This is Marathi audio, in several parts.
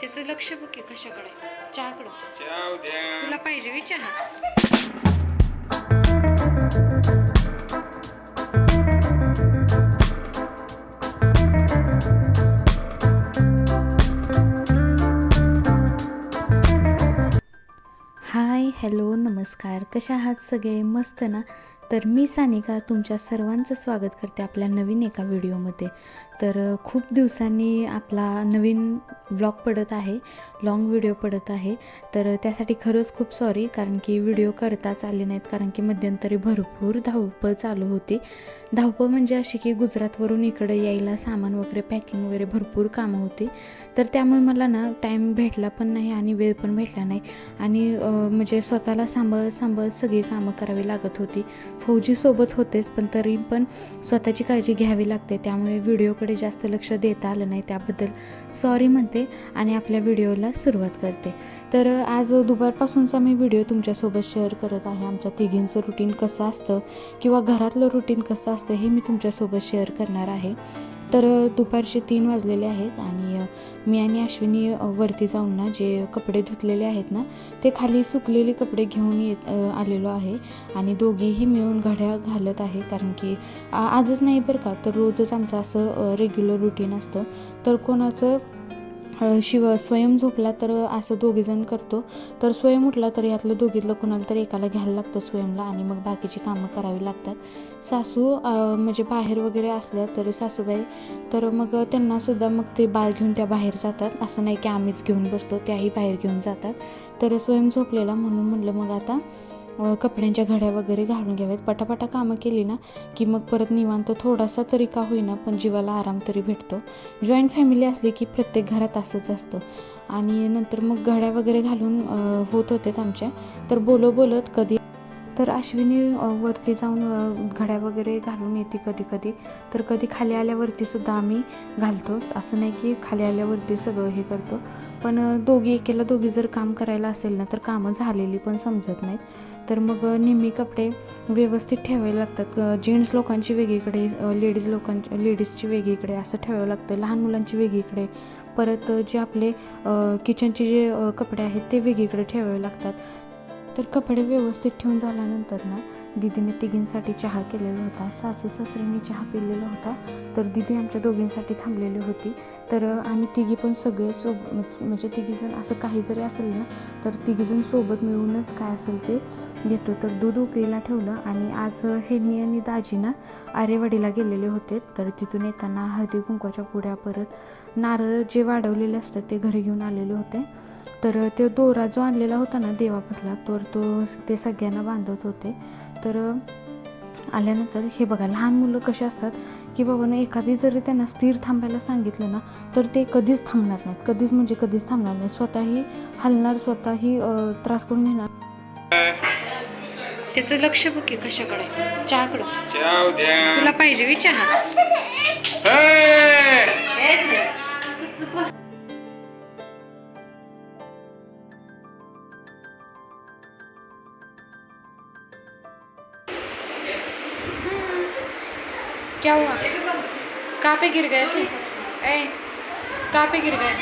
त्याचं लक्ष बघ की कशाकडे. चहाकडं. तुला पाहिजे बी चहा. हाय हॅलो नमस्कार. कशा आहात सगळे? मस्त ना? तर मी सानिका तुमच्या सर्वांचं स्वागत करते आपल्या नवीन एका व्हिडिओमध्ये. तर खूप दिवसांनी आपला नवीन ब्लॉग पडत आहे लाँग व्हिडिओ पडत आहे. तर त्यासाठी खरंच खूप सॉरी कारण की व्हिडिओ करताच आले नाहीत कारण की मध्यंतरी भरपूर धावपळ चालू होती. धावपळ म्हणजे अशी की गुजरातवरून इकडे यायला सामान वगैरे पॅकिंग वगैरे भरपूर कामं होती. तर त्यामुळे मला ना टाईम भेटला पण नाही आणि वेळ पण भेटला नाही. आणि म्हणजे स्वतःला सांभाळत सांभाळत सगळी कामं करावी लागत होती. फौजीसोबत होतेच पण तरी पण स्वतःची काळजी घ्यावी लागते. त्यामुळे व्हिडिओकडे जास्त लक्ष देता आलं नाही त्याबद्दल. सॉरी म्हणते आणि आपल्या व्हिडिओला सुरुवात करते. तर आज दुपारपासूनचा मी व्हिडिओ तुमच्यासोबत शेअर करत आहे. आमच्या तिघींचं रुटीन कसं असतं किंवा घरातलं रुटीन कसं असतं हे मी तुमच्यासोबत शेअर करणार आहे. तर दुपारचे तीन वाजलेले आहेत आणि मी आणि अश्विनी वरती जाऊन ना जे कपडे धुतलेले आहेत ना ते खाली सुकलेले कपडे घेऊन येत आलेलो आहे आणि दोघीही मिळून घड्या घालत आहे कारण की आजच नाही बरं का तर रोजच आमचं असं रेग्युलर रुटीन असतं. तर कोणाचं शिव स्वयं झोपला तर असं दोघीजण करतो. तर स्वयं उठला तर यातलं दोघीतलं कोणाला तर एकाला घ्यायला लागतं स्वयंला आणि मग बाकीची कामं करावी लागतात. सासू म्हणजे बाहेर वगैरे असल्या तरी सासूबाई तर मग त्यांनासुद्धा मग ते बाळ घेऊन त्या बाहेर जातात. असं नाही की आम्हीच घेऊन बसतो त्याही बाहेर घेऊन जातात. तर स्वयं झोपलेला म्हणून म्हणलं मग आता कपड्यांच्या घड्या वगैरे घालून घ्याव्यात. पटापटा कामं केली ना की मग परत निवांत थोडासा तरी का होईना पण जीवाला आराम तरी भेटतो. जॉईंट फॅमिली असली की प्रत्येक घरात असंच असतं. आणि नंतर मग घड्या वगैरे घालून होत होते आमच्या. तर बोलो बोलत कधी तर अश्विनी वरती जाऊन घड्या वगैरे घालून येते कधी कधी. तर कधी खाली आल्यावरतीसुद्धा आम्ही घालतो. असं नाही की खाली आल्यावरती सगळं हे करतो. पण दोघी एकेला दोघी जर काम करायला असेल ना तर कामं झालेली पण समजत नाहीत. तर मग अ, नेहमी कपडे व्यवस्थित ठेवायला लागतात. जेंट्स लोकांची वेगळीकडे लेडीज लोकांची लेडीजची वेगळीकडे असं ठेवावं लागतं. लहान मुलांची वेगळीकडे. परत जे आपले किचनचे जे कपडे आहेत ते वेगळीकडे ठेवावे लागतात. तर कपडे व्यवस्थित ठेवून झाल्यानंतर ना दिदीने तिघींसाठी चहा केलेला होता. सासू सासऱ्यांनी चहा पिलेला होता. तर दिदी आमच्या दोघींसाठी थांबलेली होती. तर आम्ही तिघी पण सगळे सोब म्हणजे तिघीजण असं काही जरी असेल ना तर तिघीजण सोबत मिळूनच काय असेल ते घेतो तर दूध उकळीला ठेवलं आणि आज हेनी आणि दाजी ना आरेवाडीला गेलेले होते. तर तिथून येताना हळदी कुंकवाच्या पुड्या परत नारळ जे वाढवलेले असतात ते घरी घेऊन आलेले होते. तर ते दोरा जो आणलेला होता ना देवापासला तर तो ते सगळ्यांना बांधत होते. तर आल्यानंतर हे बघा लहान मुलं कशी असतात की बाबा ना एखादी जरी त्यांना स्थिर थांबायला सांगितलं ना तर ते कधीच थांबणार नाहीत. कधीच म्हणजे कधीच थांबणार नाही स्वतःही हलणार स्वतःही त्रास करून घेणार. त्याचं लक्ष बघ की कशाकडे चहाकडं. तुला पाहिजे चहा क्या हुआ? कहाँ पे गिर गए थे? ए कहाँ पे गिर गए?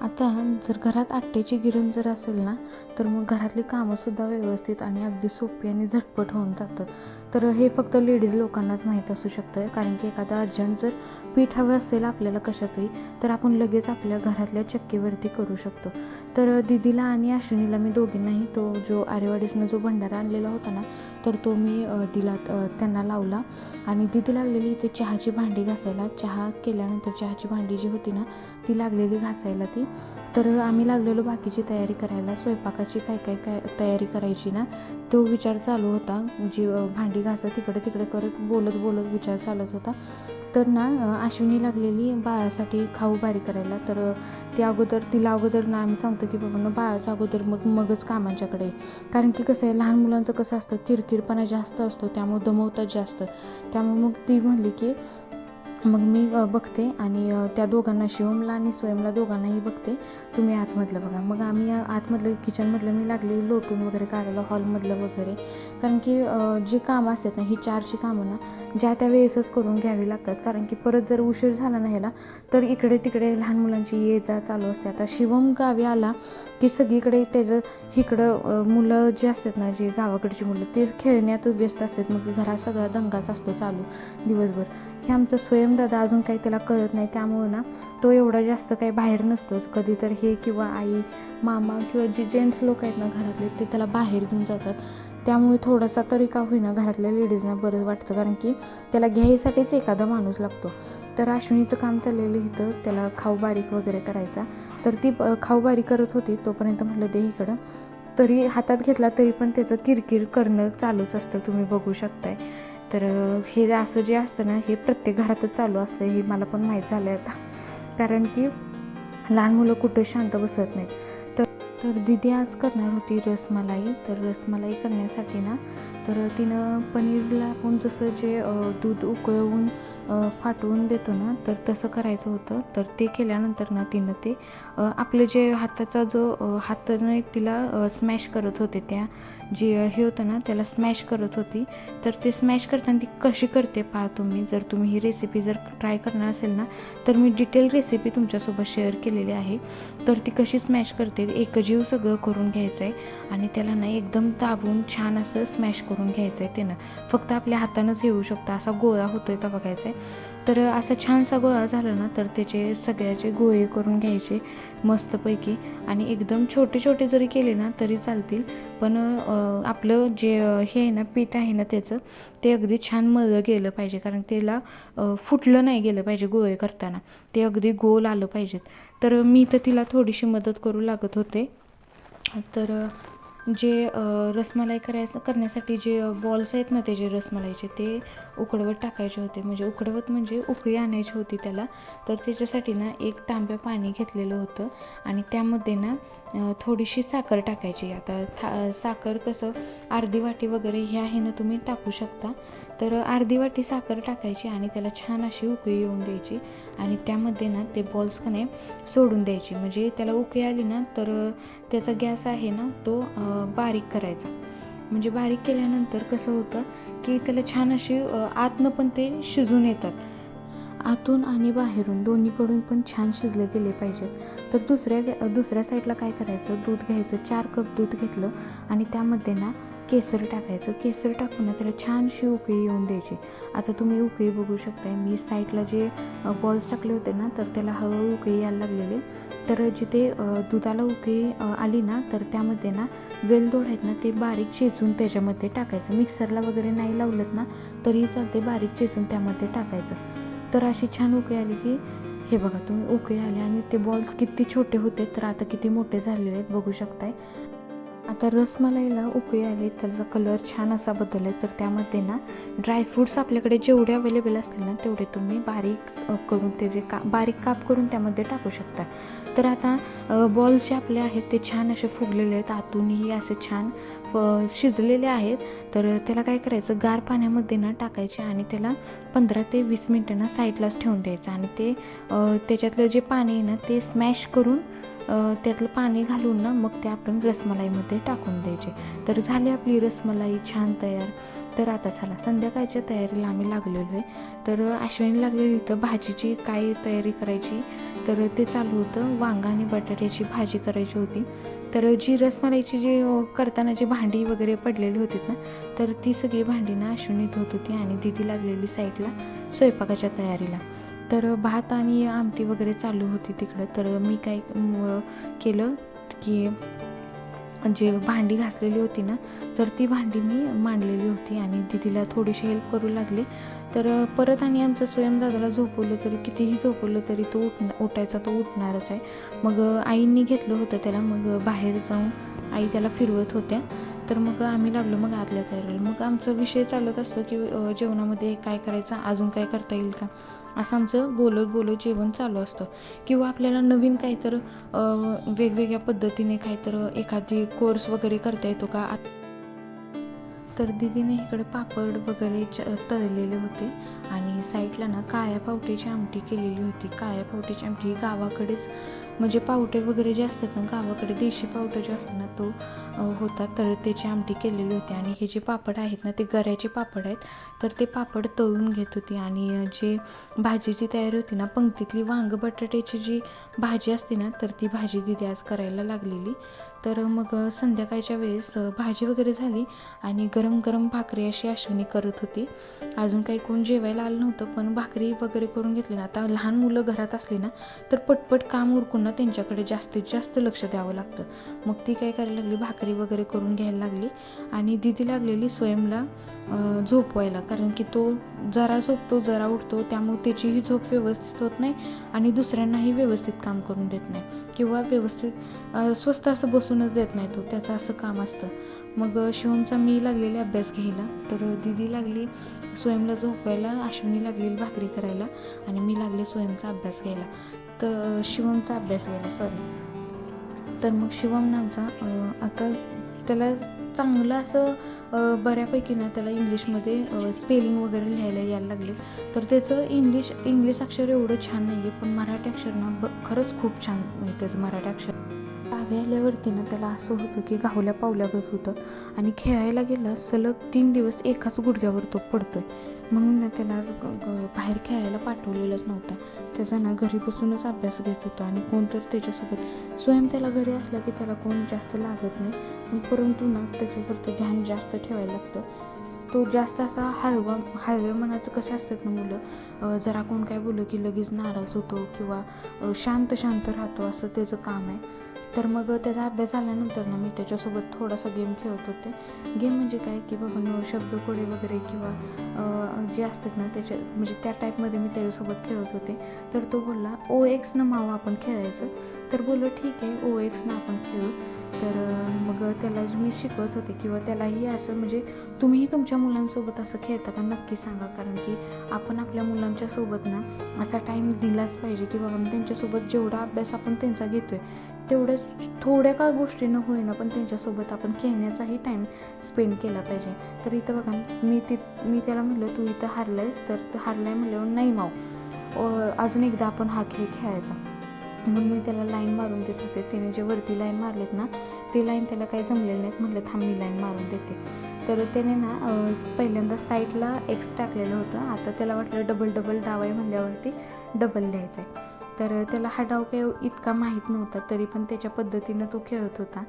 आता जर घरात आट्याची गिरण जर असेल ना तर मग घरातली कामंसुद्धा व्यवस्थित आणि अगदी सोपी आणि झटपट होऊन जातात. तर हे फक्त लेडीज लोकांनाच माहीत असू शकतं कारण की एखादा अर्जंट जर पीठ हवं असेल आपल्याला कशाचंही तर आपण लगेच आपल्या घरातल्या चक्कीवरती करू शकतो. तर दिदीला आणि अश्विनीला मी दोघींनाही तो जो आरेवाडीसनं जो भंडारा आणलेला होता ना तर तो मी दिला त्यांना लावला. आणि दिदी लागलेली इथे चहाची भांडी घासायला चहा केल्यानंतर चहाची भांडी जी होती ना ती लागलेली घासायला ती. तर आम्ही लागलेलो बाकीची तयारी करायला. स्वयंपाकाची काय काय काय तयारी करायची ना तो विचार चालू होता. जी भांडी घासत तिकडे तिकडे करत बोलत बोलत विचार चालत होता. तर ना अश्विनी लागलेली बाळासाठी खाऊ बारी करायला. तर ती अगोदर तिला अगोदर ना आम्ही सांगतो की बाबा बाळाचं अगोदर मग मगच कामांच्याकडे. कारण की कसं आहे लहान मुलांचं कसं असतं किरकिरपणा जास्त असतो त्यामुळे दमवतात जास्त. त्यामुळे मग ती म्हणली की मग मी बघते आणि त्या दोघांना शिवमला आणि स्वयंला दोघांनाही बघते. तुम्ही आतमधलं बघा. मग आम्ही आतमधलं किचनमधलं मी लागले लोटून वगैरे काढायला हॉलमधलं वगैरे. कारण की जी कामं असतात ना ही चारची कामं ना ज्या त्या वेळेसच करून घ्यावी लागतात. कारण की परत जर उशीर झाला ना ह्याला तर इकडे तिकडे लहान मुलांची ये जा चालू असते. आता शिवम गावी आला की सगळीकडे त्याचं इकडं मुलं जी असतात ना जी गावाकडची मुलं ते खेळण्यातच व्यस्त असतात. मग घरात सगळा दंगाच असतो चालू दिवसभर. हे आमचं स्वयंदादा अजून काही त्याला कळत नाही. त्यामुळं ना तो एवढा जास्त काही बाहेर नसतोच. कधी तर हे किंवा आई मामा किंवा जे जेंट्स लोक आहेत ना घरातले ते त्याला बाहेर घेऊन जातात. त्यामुळे थोडासा तरी का होईना घरातल्या लेडीजना बरं वाटतं. कारण की त्याला घ्यायसाठीच एखादा माणूस लागतो. तर अश्विनीचं काम चाललेलं इथं. त्याला खाऊ बारीक वगैरे करायचा. तर ती अ, खाऊ बारीक करत होती. तोपर्यंत म्हटलं दे इकडं. तरी हातात घेतला तरी पण त्याचं किरकिर करणं चालूच असतं. तुम्ही बघू शकताय. तर हे असं जे असतं ना हे प्रत्येक घरातच चालू असतं हे मला पण माहीत झालं आता. कारण की लहान मुलं कुठं शांत बसत नाहीत. तर तर दिदी आज करणार होती रसमलाई. तर रसमलाई करण्यासाठी ना तर तिनं पनीरला आपण जसं जे दूध उकळवून फाटवून देतो ना तर तसं करायचं होतं. तर ते केल्यानंतर ना तिनं ते आपलं जे हाताचा जो हाताने तिला स्मॅश करत होते त्या जे हे होतं ना त्याला स्मॅश करत होती. तर ते स्मॅश करताना ती कशी करते पहा तुम्ही. जर तुम्ही ही रेसिपी जर ट्राय करणार असेल ना तर मी डिटेल रेसिपी तुमच्यासोबत शेअर केलेली आहे. तर ती कशी स्मॅश करते एकजीव सगळं करून घ्यायचं आहे आणि त्याला ना एकदम दाबून छान असं स्मॅश करून घ्यायचं आहे त्यानं फक्त आपल्या हातानंच येऊ शकतं. असा गोळा होतो आहे का बघायचा आहे तर असा छानसा गोळा झाला ना तर त्याचे सगळ्याचे गोळे करून घ्यायचे मस्तपैकी. आणि एकदम छोटे छोटे जरी केले ना तरी चालतील. पण आपलं जे हे आहे ना पीठ आहे ना त्याचं ते अगदी छान मळलं गेलं पाहिजे. कारण त्याला फुटलं नाही गेलं पाहिजे गोळे करताना. ते अगदी गोल आलं पाहिजेत. तर मी तर तिला थोडीशी मदत करू लागत होते. तर जे रसमलाई करायचं करण्यासाठी जे बॉल्स आहेत ना ते जे रसमलाईचे ते उकडवत टाकायचे होते. म्हणजे उकडवत म्हणजे उकळी आणायची होती त्याला. तर त्याच्यासाठी ना एक तांब्या पाणी घेतलेलं होतं. आणि त्यामध्ये ना थोडीशी साखर टाकायची. आता था साखर कसं अर्धी वाटी वगैरे हे आहे ना तुम्ही टाकू शकता. तर अर्धी वाटी साखर टाकायची आणि त्याला छान अशी उकळी येऊन द्यायची. आणि त्यामध्ये ना ते बॉल्स का नाही सोडून द्यायची. म्हणजे त्याला उकळी आली ना तर त्याचा गॅस आहे ना तो बारीक करायचा. म्हणजे बारीक केल्यानंतर कसं होतं की त्याला छान अशी आतनं पण ते शिजून येतात. आतून आणि बाहेरून दोन्हीकडून पण छान शिजले गेले पाहिजेत. तर दुसऱ्या गॅ- दुसऱ्या साईडला काय करायचं? दूध घ्यायचं. चार कप दूध घेतलं आणि त्यामध्ये ना केसर टाकायचं. केसर टाकून ना त्याला छानशी उकळी येऊन द्यायची. आता तुम्ही उकळी बघू शकताय. मी साईडला जे बॉल्स टाकले होते ना तर त्याला हळूहळू उकळी यायला लागलेले. तर जिथे दुधाला उकळी आली ना तर त्यामध्ये ना वेलदोड आहेत ना ते बारीक चेचून त्याच्यामध्ये टाकायचं. मिक्सरला वगैरे नाही लावलं ना तरीही चालते बारीक चेचून त्यामध्ये टाकायचं. तर अशी छान उकळी आली की हे बघा तुम्ही उकळी आले आणि ते बॉल्स किती छोटे होते तर आता किती मोठे झालेले आहेत बघू शकताय. आता रसमलाईला उकळी आली त्याचा कलर छान असा बदलला आहे. तर त्यामध्ये ना ड्रायफ्रूट्स आपल्याकडे जेवढे अवेलेबल असतील ना तेवढे तुम्ही बारीक करून ते जे का बारीक काप करून त्यामध्ये टाकू शकता. तर आता बॉल्स जे आपले आहेत ते छान असे फुगलेले आहेत. आतूनही असे छान शिजलेले आहेत. तर त्याला काय करायचं गार पाण्यामध्ये ना टाकायचे आणि त्याला पंधरा ते वीस मिनटांना साईडलाच ठेवून द्यायचं. आणि ते त्याच्यातलं जे पाणी आहे ना ते स्मॅश करून त्यातलं पाणी घालून ना मग ते आपण रसमलाईमध्ये टाकून द्यायचे. तर झाली आपली रसमलाई छान तयार. तर आता चला संध्याकाळच्या तयारीला आम्ही लागलेलो आहे तर अश्विनी लागलेली इथं भाजीची काय तयारी करायची? तर ते चालू होतं. वांगा आणि बटाट्याची भाजी करायची होती. तर जी रसमलाईची जी करताना जी भांडी वगैरे पडलेली होती ना तर ती सगळी भांडी ना अश्विनी धुत होती आणि दिदी लागलेली साईडला स्वयंपाकाच्या तयारीला. तर भात आणि आमटी वगैरे चालू होती तिकडं. तर मी काय केलं की जे भांडी घासलेली होती ना तर ती भांडी मी मांडलेली होती आणि दिदीला थोडीशी हेल्प करू लागले. तर परत आणि आमचं स्वयंदादाला झोपवलं तरी कितीही झोपवलं तरी तो उठ उठायचा तो उठणारच आहे. मग आईंनी घेतलं होतं त्याला मग बाहेर जाऊन आई त्याला फिरवत होत्या. तर मग आम्ही लागलो मग आतल्या तयारीला. मग आमचा विषय चालत असतो की जेवणामध्ये काय करायचं अजून काय करता येईल का? असं आमचं बोलत बोलत जेवण चालू असतं. किंवा आपल्याला नवीन काहीतर वेगवेगळ्या पद्धतीने काहीतर एखादी कोर्स वगैरे करता येतो का? तर दिदीने इकडे पापड वगैरे च तळलेले होते. आणि साईडला ना काळ्या पावट्याची आमटी केलेली होती. काळ्या पावटीची आमटी ही गावाकडेच म्हणजे पावटे वगैरे जे असतात ना गावाकडे देशी पावटे जे असतात ना तो होता. तर त्याची आमटी केलेली होती. आणि हे जे पापड आहेत ना ते गऱ्याचे पापड आहेत. तर ते पापड तळून घेत होती. आणि जे भाजीची तयारी होती ना पंक्तीतली वांग बटाट्याची जी भाजी असते ना तर ती भाजी दिदी आज करायला लागलेली. तर मग संध्याकाळच्या वेळेस भाजी वगैरे झाली आणि गरम गरम भाकरी अशी अश्विनी करत होती. अजून काही कोण जेवायला आलं नव्हतं पण भाकरी वगैरे करून घेतली ना. आता लहान मुलं घरात असली ना तर पटपट काम उरकून ना त्यांच्याकडे जास्तीत जास्त लक्ष द्यावं लागतं. मग ती काय करायला लागली भाकरी वगैरे करून घ्यायला लागली आणि दिदी लागलेली स्वयंला झोपवायला. कारण की तो जरा झोपतो जरा उठतो त्यामुळे त्याचीही झोप व्यवस्थित होत नाही आणि दुसऱ्यांनाही व्यवस्थित काम करून देत नाही. किंवा व्यवस्थित स्वस्त असं बसून बसूनच देत नाही तो. त्याचं असं काम असतं. मग शिवमचा मी लागलेले अभ्यास घ्यायला. तर दिदी लागली स्वयंला झोपवायला अश्विनी लागलेली भाकरी करायला आणि मी लागले स्वयंचा अभ्यास घ्यायला. तर शिवमचा अभ्यास घ्यायला सॉरी तर मग शिवम नामचा आता त्याला चांगलं असं बऱ्यापैकी ना त्याला इंग्लिशमध्ये स्पेलिंग वगैरे लिहायला यायला लागले. तर त्याचं इंग्लिश इंग्लिश अक्षर एवढं छान नाही आहे पण मराठी अक्षर ना ब खरंच खूप छान त्याचं मराठी अक्षर. गावी आल्यावरती ना त्याला असं होतं की गावल्या पावल्यागत होतं. आणि खेळायला गेला सलग तीन दिवस एकाच गुडघ्यावर तो पडतोय. म्हणून ना त्याला आज बाहेर खेळायला पाठवलेलंच नव्हतं. त्याचा ना घरी बसूनच अभ्यास घेत होता आणि कोण तर त्याच्यासोबत स्वयं त्याला घरी असला की त्याला कोण जास्त लागत नाही. परंतु ना त्याच्यावरती ध्यान जास्त ठेवायला लागतं. तो जास्त असा हळवा हळव्या मनाचं कसे असतात ना मुलं जरा कोण काय बोललं की लगेच नाराज होतो किंवा शांत शांत राहतो असं त्याचं काम आहे. तर मग त्याचा अभ्यास झाल्यानंतर ना मी त्याच्यासोबत थोडासा गेम खेळत होते. गेम म्हणजे काय की बाबा शब्दकोडे वगैरे किंवा जे असतात ना त्याच्या म्हणजे त्या टाईपमध्ये मी त्याच्यासोबत खेळत होते. तर तो बोलला ओ एक्सनं मावं आपण खेळायचं. तर बोललो ठीक आहे ओ एक्सनं आपण खेळू. तर मग त्याला मी शिकवत होते किंवा त्यालाही असं म्हणजे तुम्हीही तुमच्या मुलांसोबत असं खेळता का? नक्की सांगा. कारण की आपण आपल्या मुलांच्या सोबत ना असा टाईम दिलाच पाहिजे की बाबा त्यांच्यासोबत जेवढा अभ्यास आपण त्यांचा घेतोय तेवढ्याच थोड्या का गोष्टीनं होईना पण त्यांच्यासोबत आपण खेळण्याचाही टाईम स्पेंड केला पाहिजे. तर इथं बघा मी ति मी त्याला म्हणलं तू इथं हारलायस तर तू हारलाय म्हणल्यावर नाही माव. अजून एकदा आपण हा खेळ खेळायचा. म्हणून मी त्याला लाईन मारून देत होते. तिने जे वरती लाईन मारलेत ना ते लाईन त्याला काही जमलेलं नाहीत. म्हटलं थांब मी लाईन मारून देते. तर त्याने ना पहिल्यांदा साईडला एक्स टाकलेलं होतं. आता त्याला वाटलं डबल डबल डाव आहे म्हणल्यावरती डबल लिहायचं आहे तर त्याला हा डाव काही इतका माहीत नव्हता तरी पण त्याच्या पद्धतीनं तो खेळत होता.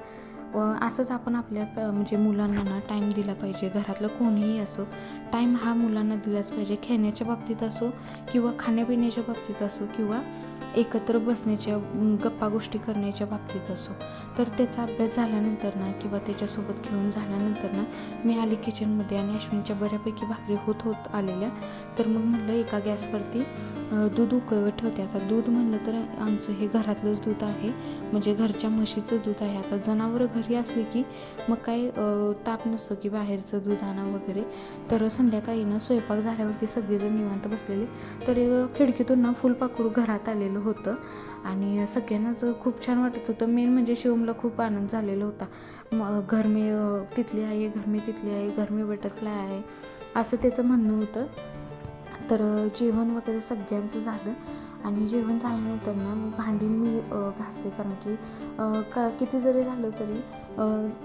व असंच आपण आपल्या प- म्हणजे मुलांना ना टाईम दिला पाहिजे. घरातलं कोणीही असो टाईम हा मुलांना दिलाच पाहिजे. खेळण्याच्या बाबतीत असो किंवा खाण्यापिण्याच्या बाबतीत असो किंवा एकत्र बसण्याच्या गप्पा गोष्टी करण्याच्या बाबतीत असो. तर त्याचा अभ्यास झाल्यानंतर ना किंवा त्याच्यासोबत खेळून झाल्यानंतर ना मी आले किचनमध्ये आणि अश्विनच्या बऱ्यापैकी भाकरी होत होत आलेल्या. तर मग म्हटलं एका गॅसवरती दूध उकळवत ठेवते. आता दूध म्हणलं तर आमचं हे घरातलंच दूध आहे. म्हणजे घरच्या म्हशीचं दूध आहे. आता जनावरं घरी असली की मग काय ताप नसतो की बाहेरचं दूध आणा वगैरे. तर संध्याकाळी ना स्वयंपाक झाल्यावरती सगळेजण निवांत बसलेले. तर खिडकीतून ना फुलपाखरू घरात आलेलं होतं. आणि सगळ्यांनाच खूप छान वाटत होतं. मेन म्हणजे शिवमला खूप आनंद झालेला होता. म घरमे तिथली आहे घर तिथली आहे घरमे बटरफ्लाय आहे. असं त्याचं म्हणणं होतं. तर जेवण वगैरे सगळ्यांचं झालं. आणि जेवण झाल्यानंतर ना मग भांडी मी घासते कारण की का किती जरी झालं तरी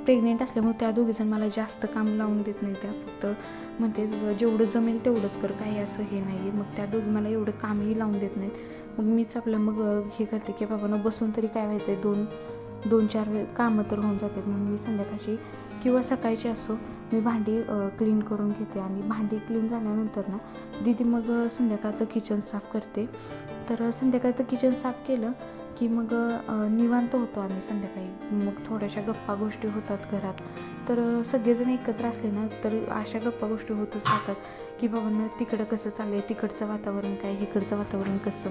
प्रेग्नेंट असल्यामुळे त्या दोघीजण मला जास्त काम लावून देत नाही. त्या फक्त म्हणते जेवढं जमेल तेवढंच कर काही असं हे नाही. आहे मग त्या दोघी मला एवढं कामही लावून देत नाहीत. मग मीच आपलं मग हे करते की बाबांना बसून तरी काय व्हायचं आहे दोन दोन चार वेळ कामं तर होऊन जातात. म्हणून मी संध्याकाळची किंवा सकाळची असो मी भांडी क्लीन करून घेते आणि भांडी क्लीन झाल्यानंतर ना दीदी मग संध्याकाळचं किचन साफ करते. तर संध्याकाळचं किचन साफ केलं की मग निवांत होतो आम्ही संध्याकाळी. मग थोड्याशा गप्पा गोष्टी होतात घरात. तर सगळेजण एकत्र असले ना तर अशा गप्पा गोष्टी होतच राहतात. की बाबांना तिकडं कसं चाललं आहे तिकडचं वातावरण काय इकडचं वातावरण कसं?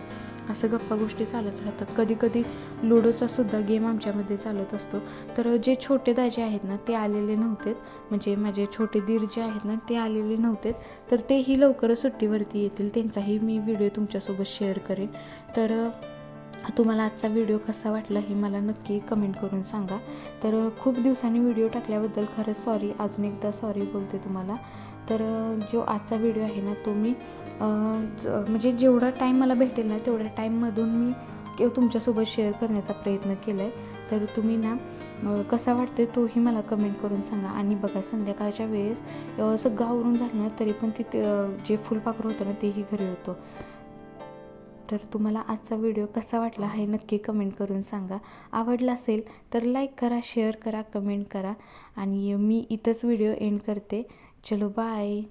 असं गप्पा गोष्टी चालत राहतात. कधी कधी लुडोचा सुद्धा गेम आमच्यामध्ये चालत असतो. तर जे छोटे दाजे आहेत ना ते आलेले नव्हते. म्हणजे माझे छोटे दीर जे आहेत ना ते आलेले नव्हते. तर तेही लवकरच सुट्टीवरती येतील. त्यांचाही मी व्हिडिओ तुमच्यासोबत शेअर करेन. तर तुम्हाला आजचा व्हिडिओ कसा वाटला हे मला नक्की कमेंट करून सांगा. तर खूप दिवसांनी व्हिडिओ टाकल्याबद्दल खरंच सॉरी अजून एकदा सॉरी बोलते तुम्हाला. तर जो आजचा व्हिडिओ आहे ना तो मी ज- म्हणजे जेवढा टाईम मला भेटेल ना तेवढ्या टाईममधून मी के- तुमच्यासोबत शेअर करण्याचा प्रयत्न केला आहे तर तुम्ही ना कसा वाटते तोही मला कमेंट करून सांगा. आणि बघा संध्याकाळच्या वेळेस सगळं आवरून झालं ना तरी पण तिथे जे फुलपाखरू होतं ना तेही घरी होतं. तर तुम्हाला आजचा व्हिडिओ कसा वाटला हे नक्की कमेंट करून सांगा. आवडला असेल तर लाईक करा शेअर करा कमेंट करा. आणि मी इथंच व्हिडिओ एंड करते. चलो बाय